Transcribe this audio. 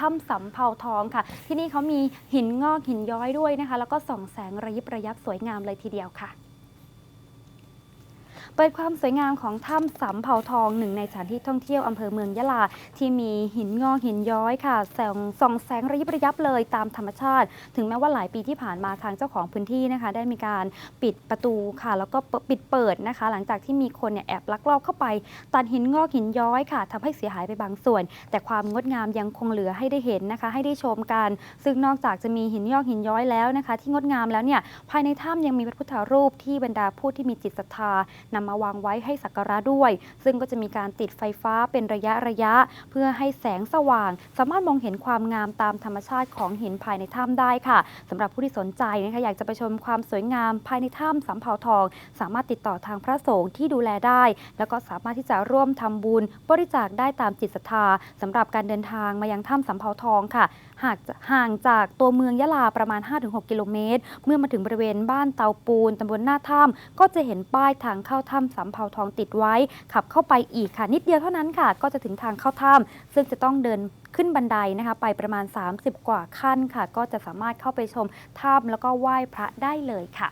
ถ้ำสำเภาทองค่ะ ที่นี่เขามีหินงอกหินย้อยด้วยนะคะ แล้วก็ส่องแสงระยิบระยับสวยงามเลยทีเดียวค่ะ เปิดความสวยงามของถ้ำสำเภาทองหนึ่งในสถานที่ท่องเที่ยวอำเภอเมืองยะลา ที่มีหินงอกหินย้อยค่ะแสงส่องแสงระยิบระยับเลยตามธรรมชาติ ถึงแม้ว่าหลายปีที่ผ่านมาทางเจ้าของพื้นที่นะคะ ได้มีการปิดประตูค่ะ แล้วก็ปิดเปิดนะคะ หลังจากที่มีคนเนี่ยแอบลักลอบเข้าไป ตัดหินงอกหินย้อยค่ะทำให้เสียหายไปบางส่วน แต่ความงดงามยังคงเหลือให้ได้เห็นนะคะ ให้ได้ชมกัน ซึ่งนอกจากจะมีหินงอกหินย้อยแล้วนะคะ ที่งดงามแล้วเนี่ยภายในถ้ำยังมีพระพุทธรูปที่บรรดาผู้ที่มีจิตศรัทธานำมาวางไว้ให้สักการะด้วย ซึ่งก็จะมีการติดไฟฟ้าเป็นระยะระยะ เพื่อให้แสงสว่าง สามารถมองเห็นความงามตามธรรมชาติของหินภายในถ้ำได้ค่ะสำหรับผู้ที่สนใจนะคะอยากจะไปชมความสวยงามภายในถ้ำสำเภาทอง สามารถติดต่อทางพระสงฆ์ที่ดูแลได้ แล้วก็สามารถที่จะร่วมทำบุญบริจาคได้ตามจิตศรัทธาสำหรับการเดินทางมายังถ้ำสำเภาทองค่ะ หากห่างจากตัวเมืองยะลาประมาณ 5-6 กิโลเมตร เมื่อมาถึงบริเวณบ้านเตาปูนตำบลหน้าถ้ำก็จะเห็นป้ายทางเข้าถ้ำสำเภาทองติดไว้ ขับเข้าไปอีกค่ะ นิดเดียวเท่านั้นค่ะ ก็จะถึงทางเข้าถ้ำซึ่งจะต้องเดินขึ้นบันไดนะคะไปประมาณ 30 กว่าขั้นค่ะ ก็จะสามารถเข้าไปชมถ้ำแล้วก็ไหว้พระได้เลยค่ะ